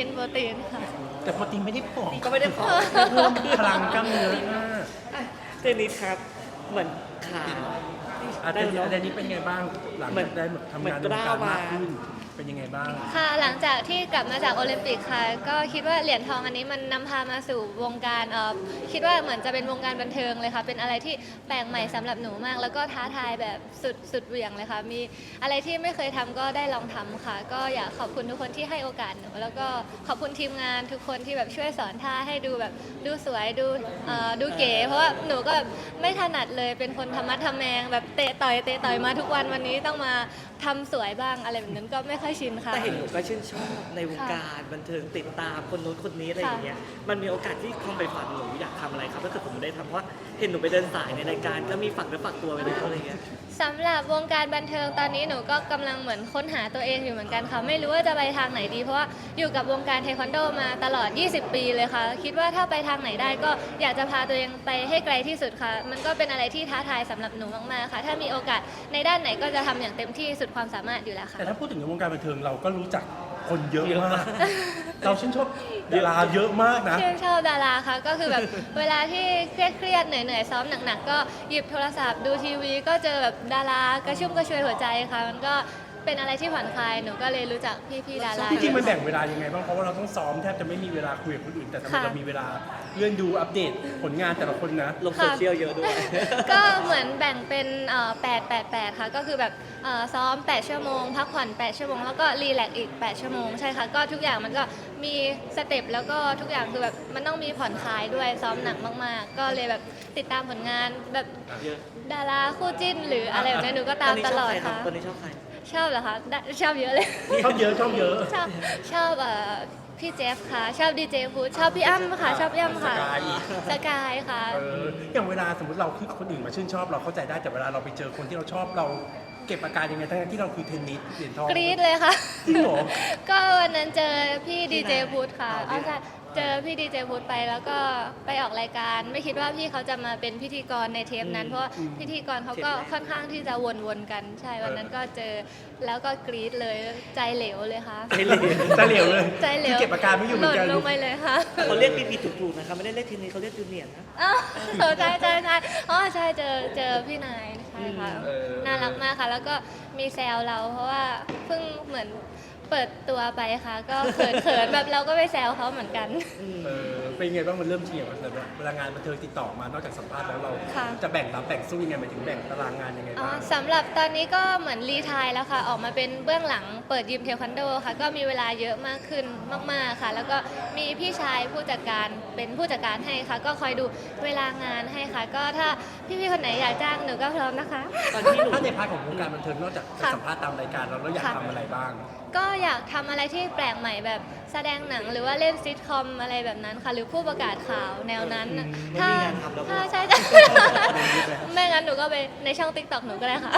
กินโปรตีนค่ะ แต่โปรตีนไม่ได้ผอมก็ไม่ได้พอเพิ่มพลังกล้ามเนื้อมากเทนนิสครับ เหมือนขา อาจารย์อาจารย์นี้เป็นไงบ้างหลังเหมืจาอนกได้แบบทำงานเหมือนในวงการมากกล้าวมาขึ้น เป็นยังไงบ้าง ค่ะหลังจากที่กลับมาจากโอลิมปิกค่ะ ก็คิดว่าเหรียญทองอันนี้มันนำพามาสู่วงการเอ่อคิดว่าเหมือนจะเป็นวงการบันเทิงเลยค่ะ เป็นอะไรที่แปลกใหม่สำหรับหนูมาก แล้วก็ท้าทายแบบสุดสุดเหวี่ยงเลยค่ะ มีอะไรที่ไม่เคยทำก็ได้ลองทำค่ะ ก็อยากขอบคุณทุกคนที่ให้โอกาสหนู แล้วก็ขอบคุณทีมงานทุกคนที่แบบช่วยสอนท่าให้ดูแบบดูสวยดูเอ่อดูเก๋ เพราะว่าหนูก็แบบไม่ถนัดเลยเป็นคนธรรมะทแมง แบบเตะต่อยเตะต่อยมาทุกวันวันนี้ต้องมา ทำสวยบ้างอะไรแบบนั้นก็ไม่ค่อยชินค่ะ แต่เห็นหนูก็ชื่นชอบในวงการบันเทิงติดตามคนนู้นคนนี้อะไรอย่างเงี้ย มันมีโอกาสที่ความไปฝันหนูอยากทำอะไรครับถ้าเกิดผมได้ทำเพราะว่า เห็นหนูไปเดินสายในรายการก็มีฝักเนื้อฝักตัวไปแล้วอะไรเงี้ยสำหรับวงการบันเทิงตอนนี้หนูก็กำลังเหมือนค้นหาตัวเองอยู่เหมือนกันค่ะ ไม่รู้ว่าจะไปทางไหนดี เพราะว่าอยู่กับวงการเทควันโดมาตลอด 20 ปีเลยค่ะ คิดว่าถ้าไปทางไหนได้ก็อยากจะพาตัวเองไปให้ไกลที่สุดค่ะ มันก็เป็นอะไรที่ท้าทายสำหรับหนูมากๆค่ะ ถ้ามีโอกาสในด้านไหนก็จะทำอย่างเต็มที่สุดความสามารถอยู่แล้วค่ะ แต่ถ้าพูดถึงในวงการบันเทิงเราก็รู้จัก คนเยอะมาก เราชื่นชอบดาราเยอะมากนะ ชื่นชอบดาราค่ะ ก็คือแบบ เวลาที่เครียดเครียดๆเหนื่อยๆซ้อมหนักๆ ก็หยิบโทรศัพท์ดูทีวี ก็เจอแบบดารากระชุ่มกระชวยหัวใจค่ะ มันก็ เป็นอะไรที่ผ่อนคลายหนูก็เลยรู้จักพี่ๆดารา จริงๆมันแบ่งเวลายังไงบ้างเพราะว่าเราต้องซ้อมแทบจะไม่มีเวลาคุยกับคนอื่นแต่ทำไมค่ะ เรามีเวลาเลื่อนดูอัปเดตผลงานแต่ละคนนะลงโซเชียลเยอะด้วย ก็เหมือนแบ่งเป็นเอ่อ8 8 8 ค่ะ ก็คือแบบเอ่อซ้อม 8 ชั่วโมง พักผ่อน 8 ชั่วโมง แล้วก็รีแลกซ์อีก 8 ชั่วโมง ใช่ค่ะ ก็ทุกอย่างมันก็มีสเต็ปแล้วก็ทุกอย่างคือแบบมันต้องมีผ่อนคลายด้วย ซ้อมหนักมากๆ ก็เลยแบบติดตามผลงานแบบเยอะดาราคู่จิ้น หรืออะไรแบบนี้หนูก็ตามตลอดค่ะ ตอนนี้ชอบใคร ชอบเหรอคะได้ชอบเยอะเลย ชอบเยอะชอบเยอะ ชอบชอบเอ่อพี่เจฟค่ะ ชอบดีเจฟูดชอบพี่อ้ำค่ะ ชอบพี่อ้ำค่ะ สกายอีกสกายค่ะ เอออย่างเวลาสมมติเราคือคนอื่นมาชื่นชอบเราเข้าใจได้แต่เวลาเราไปเจอคนที่เราชอบเราเก็บอาการยังไงทั้งที่เราคือเทนนิสเหรียญทอง กรี๊ดเลยค่ะ จริงเหรอก็วันนั้นเจอพี่ดีเจพุทธค่ะอ๋อเอาใช่ เจอพี่ดีเจพุทธไปแล้วก็ไปออกรายการ ไม่คิดว่าพี่เขาจะมาเป็นพิธีกรในเทปนั้น เพราะว่าพิธีกรเขาก็ค่อนข้างที่จะวนๆกัน ใช่วันนั้นก็เจอแล้วก็กรี๊ดเลยใจเหลวเลยค่ะให้เลยใจเหลวเลยใจเหลว คือเก็บอาการไม่อยู่เหหมือล่นนกัน ลงไปเลยค่ะ เขาเรียกพีพีถูกๆนะครับไม่ได้เรียกเทนนิสเขาเรียกจูเนียร์นะอ้าวเออใช่ใช่ใช่อ๋อใช่เจอเจอพี่นายใช่ค่ะเออ น่ารักมากค่ะ แล้วก็มีแซวเราเพราะว่าเพิ่งเหมือน เปิดตัวไปค่ะ ก็เขินเขินๆแบบเราก็ไปแซวเขาเหมือนกัน เออเป็นไงบ้างมันเริ่มชินกับมันเวลางานบันเทิงติดต่อมานอกจากสัมภาษณ์แล้วเราค่ะ จะแบ่งรับแบ่งสู้ยังไงหมายถึงแบ่งตารางงานยังไงอ๋อบ้างสำหรับตอนนี้ก็เหมือนรีไทายแล้วค่ะ ออกมาเป็นเบื้องหลังเปิดยิมเทควันโดค่ะ ก็มีเวลาเยอะมากขึ้นมาก ๆค่ะ แล้วก็มีพี่ชายผู้จัดการเป็นผู้จัดการให้ค่ะ ก็คอยดูเวลางานให้ค่ะ ก็ถ้าพี่ๆคนไหนอยากจ้างหนูก็พร้อมนะคะ ตอนที่หนูถ้าในพาร์ทของวงการบันเทิงนอกจากไปค่ะสัมภาษณ์ตามรายการเราเราอยากค่ะ ทำอะไรบ้าง ก็อยากทำอะไรที่แปลกใหม่แบบแสดงหนังหรือว่าเล่นซิทคอมอะไรแบบนั้นค่ะ หรือผู้ประกาศข่าวแนวนั้นน่ะไม่ถ้ามีงานทำแล้วถ้าใช่ใช่ไม่งั้นหนูก็ไปในช่องติ๊กต็อกหนูก็ได้ค่ะ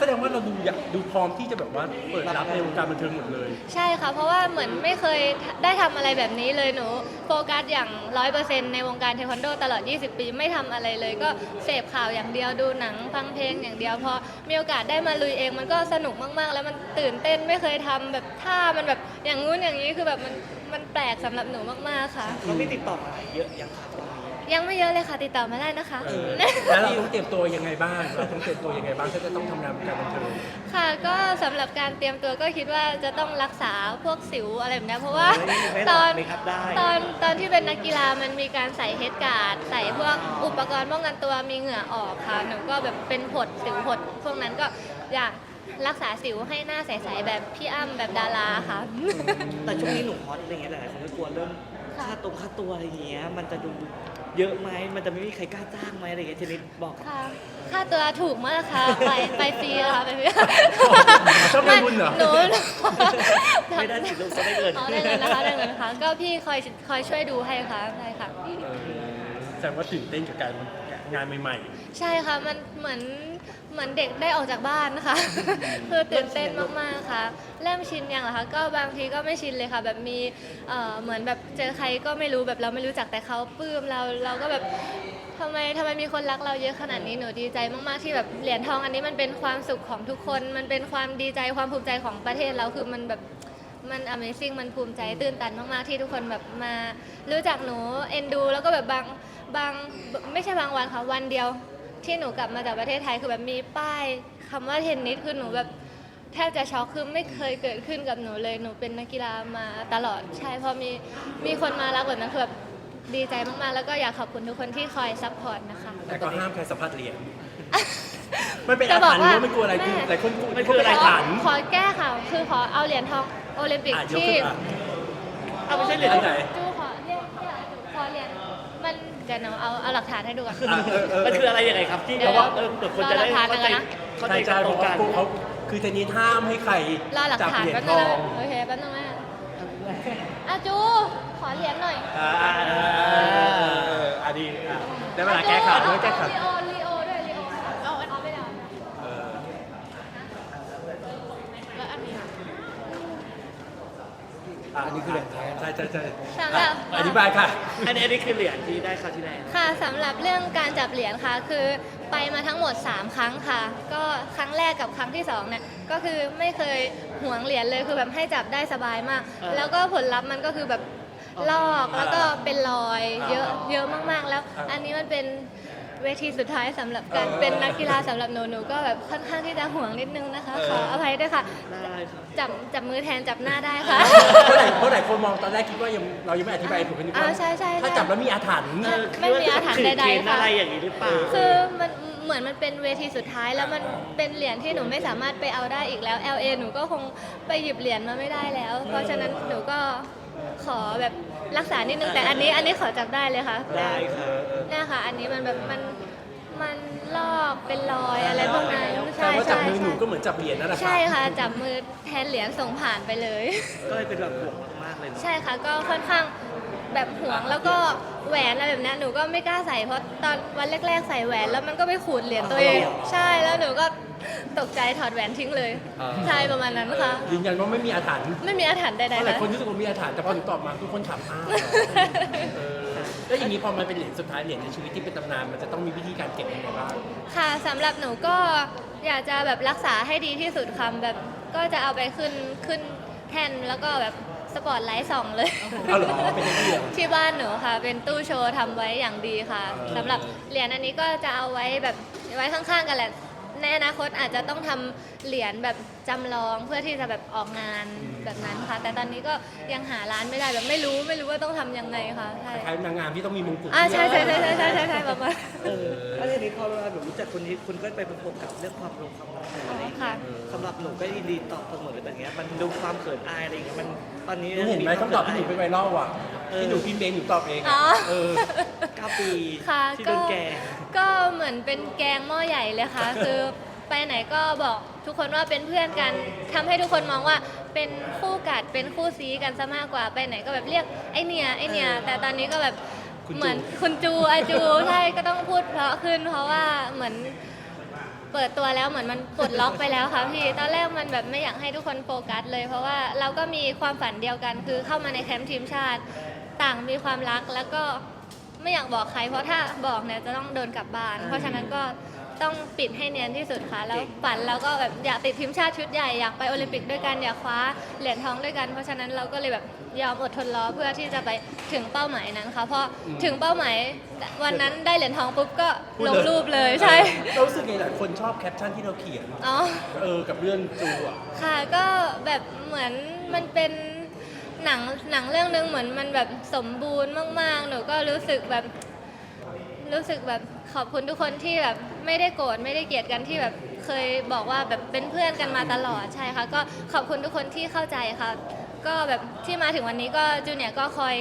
แสดงว่าเราดู อยากดูพร้อมที่จะแบบว่าเปิดรับในวงการบันเทิงหมดเลย ใช่ค่ะ เพราะว่าเหมือนไม่เคยได้ทำอะไรแบบนี้เลยหนู โฟกัสอย่างร้อยเปอร์เซ็นต์ในวงการเทควันโดตลอด 20 ปีไม่ทำอะไรเลย ก็เสพข่าวอย่างเดียวดูหนังฟังเพลงอย่างเดียวพอมีโอกาสได้มาลุยเองมันก็สนุกมากๆ แล้วมันตื่นเต้นไม่เคยทำแบบท่ามันแบบอย่างงู้นอย่างนี้คือแบบมันมันแปลกสำหรับหนูมากๆค่ะเขาไม่ติดต่อมาเยอะยังครับตอนนี้ ยังไม่เยอะเลยค่ะติดต่อมาได้นะคะ เออแล้วเราต้องเตรียมตัวยังไงบ้าง เราต้องเตรียมตัวยังไงบ้างถ้าจะต้องทำงานวงการบันเทิงค่ะก็สำหรับการเตรียมตัวก็คิดว่าจะต้องรักษาพวกสิวอะไรแบบนี้เพราะว่าไม่หตรออกนเมคอัพได้ ตอนตอนที่เป็นนักกีฬามันมีการใส่เฮดการ์ดใส่พวกอุปกรณ์ป้องกันตัวมีเหงื่อออกค่ะหนูก็แบบเป็นผดสิวผดพวกนั้นก็อยากรักษาสิวให้หน้าใสๆแบบพี่อ้ำแบบดาราค่ะ แต่ช่วงนี้หนูฮอตอะไรเงี้ยหลายๆคนก็กลัวเรื่องค่ะค่าตรงค่าตัวอะไรเงี้ย มันจะดู เยอะไหมมันจะไม่มีใครกล้าจ้างไหมอะไรเงี้ยเทนนิสบอก ค่ะ ค่าตัวถูกมากค่ะ ไปไปฟรีค่ะไปฟรีชอบได้บุญเหรอ หนูหนูไม่ได้สิลูกก็ได้เงิน อ๋อได้เงินนะคะได้เงินนะคะก็พี่คอยคอยช่วยดูให้ค่ะใช่ค่ะเออแสดงว่าตื่นเต้นกับการ งานใหม่ใช่ค่ะ มันเหมือนเหมือนเด็กได้ออกจากบ้านนะคะ คือตื่นเต้นมากๆค่ะ เริ่มชินยังเหรอคะ ก็บางทีก็ไม่ชินเลยค่ะ แบบมีเอ่อเหมือนแบบเจอใครก็ไม่รู้แบบเราไม่รู้จักแต่เขาปลื้มเราเราก็แบบทำไมทำไมมีคนรักเราเยอะขนาดนี้หนูดีใจมากๆที่แบบเหรียญทองอันนี้มันเป็นความสุขของทุกคน มันเป็นความดีใจความภูมิใจของประเทศเราคือมันแบบ มัน Amazing มันภูมิใจตื่นตันมากๆที่ทุกคนแบบมารู้จักหนูเอ็นดู แล้วก็แบบบางบางไม่ใช่บางวันค่ะวันเดียว ที่หนูกลับมาจากประเทศไทยคือแบบมีป้ายคำว่าเทนนิสคือหนูแบบแทบจะช็อกคือไม่เคยเกิดขึ้นกับหนูเลยหนูเป็นนักกีฬามาตลอดใช่พอมีมีคนมารักแบบนั้นคือแบบดีใจมากๆ แล้วก็อยากขอบคุณทุกคนที่คอยซัพพอร์ตนะคะ แต่ก็ห้ามใครสัมผัสเหรียญมันเป็นจะอาบอกถรรพ์หรือว่าว่าไม่กลัวอะไรคือแม่หลายคนกลัวมันคืออะไรอาขอถรรพ์ขอแก้ค่ะ คือขอเอาเหรียญทอง โอลิมปิกอะยกที่ขึ้นอะเอาไม่ใช่เหรียญอันไหน จูขอเรียกเรียกจูขอเหรียญมันเดี๋ยวหนูเอาเอาหลักฐานให้ดูก่อน อะเออเออ มันคืออะไรยังไงครับที่เดี๋ยวเพราะว่าเออเดี๋ยวคนจะได้รอหลักฐานเข้าใจกันนะ เข้าใจใช่กันใช่ตเพรงราะว่ากันพวกเขาคือเทนนิสห้ามให้ใครรอหลักจับฐานเหรียญแป๊บทนึงอนะงโอเคแป๊บนึงแม่อาจูขอเหรียญหน่อยอ่าอ่าอ่าอ่าอ่าอ่าดีอะได้เวลาแก้ข่าวด้วยแก้ข่าวลีโอลีโอด้วยลีโอเอาเอาไม่ได้เอา เออ แล้วอันนี้ อะอันนี้คือเหรียญแท้ใช่ใช่ใช่สำหรับอะอธิบายค่ะ อันนี้อันนี้คือเหรียญที่ได้คราวที่แล้วค่ะสำหรับเรื่องการจับเหรียญค่ะ คือไปมาทั้งหมด 3 ครั้งค่ะ ก็ครั้งแรกกับครั้งที่2เนี่ยก็คือไม่เคยหวงเหรียญเลยคือแบบให้จับได้สบายมากเออแล้วก็ผลลัพธ์มันก็คือแบบลอกแล้วก็เป็นรอยเยอะเยอะมากๆแล้ว อันนี้มันเป็น เวทีสุดท้ายสำหรับการเป็นนักกีฬาสำหรับหนูหนูก็แบบค่อนข้างที่จะห่วงนิดนึงนะคะขออภัยด้วยค่ะได้ครับจับจับมือแทนจับหน้าได้ค่ะ เพราะหลายเพราะหลายคนมองตอนแรกคิดว่ายังเรายังไม่อธิบายผมกันดีกอ่าว่าใช่ใช่ใช่ ถ้าจับแล้วมีอาถรรพ์ใช่ไม่มีอาถรรพ์ใดๆค่ะ อะไรอย่างนี้หรือเปล่า คือมันเหมือนมันเป็นเวทีสุดท้ายแล้วมันเป็นเหรียญที่หนูไม่สามารถไปเอาได้อีกแล้ว LA หนูก็คงไปหยิบเหรียญมาไม่ได้แล้ว เพราะฉะนั้นหนูก็ขอแบบ รักษานิดนึงแต่อันนี้อันนี้ขอจับได้เลยค่ะได้ครับเนี่ยค่ะ อันนี้มันแบบมันมันลอกเป็นรอยอะไรพวกนั้นแต่ใช่ว่าจับใช่มือหนูใช่ก็เหมือนจับเหรียญนั่นแหละใช่ค่ะจับมือแทนเหรียญส่งผ่านไปเลย ก็เลยเป็นแบบห่วงมากๆเลยเนอะใช่ค่ะก็ค่อนข้างแบบห่วงแล้วก็แหวนอะไรแบบเนี้ยหนูก็ไม่กล้าใส่เพราะตอนวันแรก ๆ ใส่แหวนแล้วมันก็ไปขูดเหรียญตัวเอง ใช่แล้วหนูก็ ตกใจถอดแหวนทิ้งเลยใช่ประมาณนั้นค่ะ ยืนยันว่าไม่มีอาถรรพ์ไม่มีอาถรรพ์ใดเพราะๆหลายนะ คนรู้สึกว่ามีอาถรรพ์แต่พอหนูตอบมาทุกคนถามอ้าวเออแล้วอย่างนี้พอมันเป็นเหรียญสุดท้ายเหรียญในชีวิตที่เป็นตำนานมันจะต้องมีวิธีการเก็บยังไงบ้าง ค่ะสำหรับหนูก็อยากจะแบบรักษาให้ดีที่สุดค่ะแบบก็จะเอาไปขึ้นขึ้นแท่นแล้วก็แบบสปอตไลท์ส่องเลยเอาเหรอเป็นอย่างนี้เหรอที่บ้านหนูค่ะ เป็นตู้โชว์ทำไว้อย่างดีค่ะเออ สำหรับเหรียญอันนี้ก็จะเอาไว้แบบไว้ข้างๆกันแหละ ในอนาคตอาจจะต้องทำเหรียญแบบจำลองเพื่อที่จะแบบออกงานแบบนั้นค่ะ แต่ตอนนี้ก็ยังหาร้านไม่ได้แบบไม่รู้ไม่รู้ว่าต้องทำยังไงค่ะใช่คล้ายๆนางงามที่ต้องมีมงกุฎอ่าใช่ใช่ใช่ใช่ใช่ใช่ใช่ประมาณ เออแล้วทีนี้พอเวลาหนูรู้จักคนนี้คุณก็ไปประพบกับเรื่องความลงความรักอะไรอย่างเงี้ยค่ะสำหรับหนูก็ยินดีตอบเสมอแต่เงี้ยมันดูความเขินอายอะไรอย่างเงี้ยมันตอนนี้หนูเห็นไหมคำตอบที่หนูเป็นไวรัลอะเออที่หนูพิมพ์เองหนูตอบเองอ๋อะอ เออ เก้าปีค่ะที่โดก็นแกล้งก็เหมือนเป็นแกงหม้อใหญ่เลยค่ะ คือไปไหนก็บอกทุกคนว่าเป็นเพื่อนกันทำให้ทุกคนมองว่าเป็นคู่กัดเป็นคู่ซีกันซะมากกว่าไปไหนก็แบบเรียกไอเนียไอเนียแต่ตอนนี้ก็แบบ คุณจู เหมือนคุณจูอาจู ใช่ก็ต้องพูดเพราะขึ้น เพราะว่าเหมือนเปิดตัวแล้วเหมือนมันปลดล็อกไปแล้วค่ะพี่ตอนแรกมันแบบไม่อยากให้ทุกคนโฟกัสเลย เพราะว่าเราก็มีความฝันเดียวกัน คือเข้ามาในแคมป์ทีมชาติ ต่างมีความรักแล้วก็ไม่อยากบอกใคร เพราะถ้าบอกเนี่ยจะต้องโดนกลับบ้าน เพราะฉะนั้นก็ ต้องปิดให้เนียนที่สุดค่ะ แล้วฝันเราก็แบบอยากติดทีมชาติชุดใหญ่อยากไปโอลิมปิกด้วยกันอยากคว้าเหรียญทองด้วยกัน เพราะฉะนั้นเราก็เลยแบบยอมอดทนรอเพื่อที่จะไปถึงเป้าหมายนั้นค่ะเพราะถึงเป้าหมายวันนั้นได้เหรียญทองปุ๊บก็ลงรูปเลยใช่ เรารู้สึกไงหลายคนชอบแคปชั่นที่เราเขียนอ๋อ เออกับเรื่องจูอะค่ะก็แบบเหมือนมันเป็นหนังหนังเรื่องนึงเหมือนมันแบบสมบูรณ์มาก ๆ หนูก็รู้สึกแบบรู้สึกแบบ ขอบคุณทุกคนที่แบบไม่ได้โกรธไม่ได้เกลียดกันที่แบบเคยบอกว่าแบบเป็นเพื่อนกันมาตลอดใช่ค่ะ ก็ขอบคุณทุกคนที่เข้าใจค่ะ ก็แบบที่มาถึงวันนี้ก็จูเนียร์ก็คอย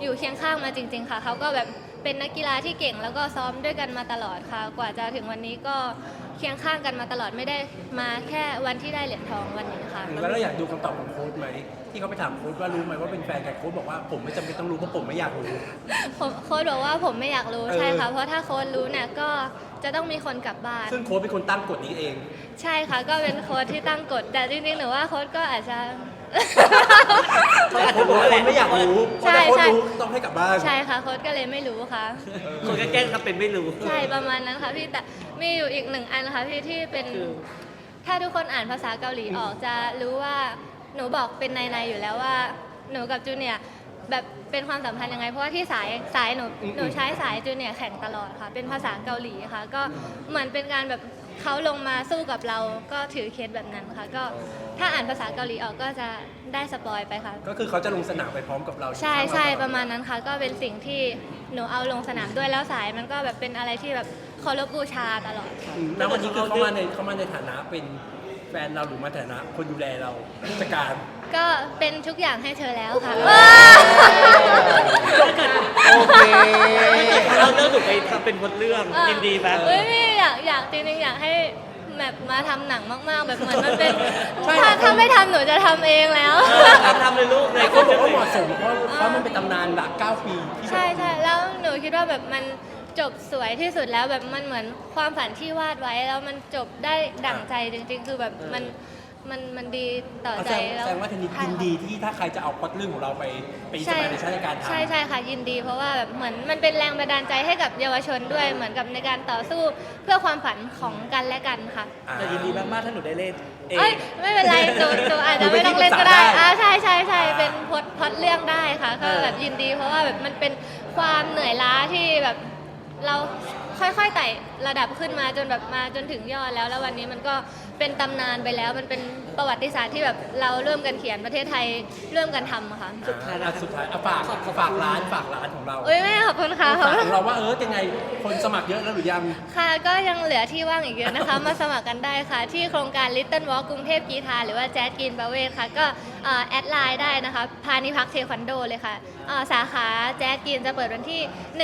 อยู่เคียงข้างมาจริง ๆ ค่ะเขาก็แบบ เป็นนักกีฬาที่เก่งแล้วก็ซ้อมด้วยกันมาตลอดค่ะ กว่าจะถึงวันนี้ก็เคียงข้างกันมาตลอดไม่ได้มาแค่วันที่ได้เหรียญทองวันนี้ค่ะ แล้วเราอยากดูคำตอบของโค้ชไหม ที่เขาไปถามโค้ชว่ารู้ไหมว่าเป็นแฟนกันโค้ชบอกว่าผมไม่จำเป็นต้องรู้เพราะผมไม่อยากรู้ ผมโค้ดบอกว่าผมไม่อยากรู้เออ ใช่ค่ะ เพราะถ้าโค้ดรู้เนี่ยก็จะต้องมีคนกลับบ้าน ซึ่งโค้ชเป็นคนตั้งกฎนี้เอง ใช่ค่ะ ก็เป็นโค้ดที่ตั้งกฎแต่จริงๆหนูว่าโค้ดก็อาจจะ เขาอาจโค้จะชบบออกกว่าว่าคนไม่อยากรู้เพใช่ราะถ้าโค้ชใช่ รู้ต้องให้กลับบ้าน ใช่ค่ะโค้ดก็เลยไม่รู้ค่ะ คนก็แกล้งทำเป็นไม่รู้ ใช่ประมาณนั้นค่ะพี่แต่มีอยู่อีกหนึ่งอันค่ะพี่ที่เป็นคือ ถ้าทุกคนอ่านภาษาเกาหลีออกจะรู้ว่าหนูบอกเป็นในๆอยู่แล้วว่า หนูกับจูเนียร์แบบเป็นความสัมพันธ์ยังไง เพราะว่าที่สายสายหนูอืมหนูใช้สายจูเนียร์แข่งตลอดค่ะ เป็นภาษาเกาหลีค่ะ ก็เหมือนเป็นการแบบ เขาลงมาสู้กับเราก็ถือเคสแบบนั้นค่ะ ก็ถ้าอ่านภาษาเกาหลีออกก็จะได้สปอยไปค่ะ ก็คือเขาจะลงสนามไปพร้อมกับเราใช่ใช่ทั้งเประมาณนั้นค่ะ ก็เป็นสิ่งที่หนูเอาลงสนามด้วยแล้วสายมันก็แบบเป็นอะไรที่แบบเคารพบูชาตลอดค่ะอืมแล้ววันนี้คือเขามาในเขามาในฐานะเป็นแฟนเราหรือมาในฐานะคนดูแลเราผู้จัดการ ก็เป็นทุกอย่างให้เธอแล้วค่ะโอเคเราเลือกหนูไปทำเป็นบทเรื่องยินดีไหมเอ้ยไม่ อยากอยากจริงๆอยากให้แบบมาทำหนังมากๆ แบบเหมือนมันเป็นใช่ ถ้าถ้าไม่ทำหนูจะทำเองแล้ว ทำทำเลยลูกเลยเขาบอกว่าเหมาะสมเพราะเพราะมันเป็นตำนานหลัก9ปีที่แบบ ใช่ใช่แล้วหนูคิดว่าแบบมันจบสวยที่สุดแล้วแบบมันเหมือนความฝันที่วาดไว้แล้วมันจบได้ดั่งใจจริง ๆ คือแบบมัน มันมันดีต่อเอาใจแสดงแล้วแสดงว่าเทนนิสใช่ยินค่ะดีที่ถ้าใครจะเอาพล็อดเรื่องของเราไปไปสใช่มัยในชาติการทำใช่ใช่ค่ะยินดี เพราะว่าแบบเหมือนมันเป็นแรงบันดาลใจให้กับเยาวชนด้วยเหมือนกับในการต่อสู้เพื่อความฝันของกันและกันค่ะอ่าแต่ยินดีมากๆถ้าหนูได้เล่นเอเอ้ยงไม่เป็นไรหนูหนูอาจหนูจะเป็ไม่นต้องเล่นก็ได้ที่ปรึกษาได้อ่าใช่ใช่ใช่อ่าเป็นพล็อดพล็อดเรื่องได้ค่ะก็เออแบบยินดี เพราะว่าแบบมันเป็นความเหนื่อยล้าที่แบบเราค่อยๆไต่ ระดับขึ้นมาจนแบบมาจนถึงยอดแล้ว แล้ววันนี้มันก็เป็นตำนานไปแล้ว มันเป็นประวัติศาสตร์ที่แบบเราร่วมกันเขียนประเทศไทยร่วมกันทำอะค่ะสุดท้ายแล้วอะสุดท้ายเอาฝากฝากร้านฝากร้านของเราเอ้ยแม่ขอบคุณค่ะขอบฝากคุขณ องเราว่าเออยังไงคนสมัครเยอะแล้วหรือยัง ค่ะก็ยังเหลือที่ว่างอีกเยอะนะคะ มาสมัครกันได้ค่ะ ที่โครงการ Little Walk กรุงเทพกีฬาหรือว่าแจ๊ดกินประเวศค่ะ ก็เอ่อแอดไลน์ได้นะคะ พานิพักเทควันโดเลยค่ะเอ่อสาขาแจ๊ดกินจะเปิดวันที่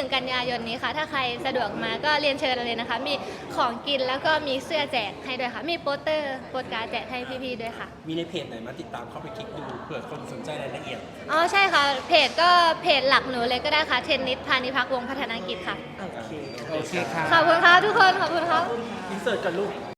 1 กันยายนนี้ค่ะ ถ้าใครสะดวกมาก็เรียนเชิญเลยนะคะมีของกินแล้วก็มีเสื้อแจกให้ด้วยค่ะ มีโปสเตอร์โปสการ์ดแจกให้พี่ๆด้วยค่ะ มีในเพจไหนมาติดตามเข้าไปคลิกดูเผื่อคนสนใจรายละเอียดอ๋อใช่ค่ะ เพจก็เพจหลักหนูเลยก็ได้ค่ะเทนนิสพานิพักวงศ์พัฒนากิจค่ะ โอเค โอเคค่ะขอบคุณครับทุกคนขอบคุณครับ อินเสิร์ตก่อนลูก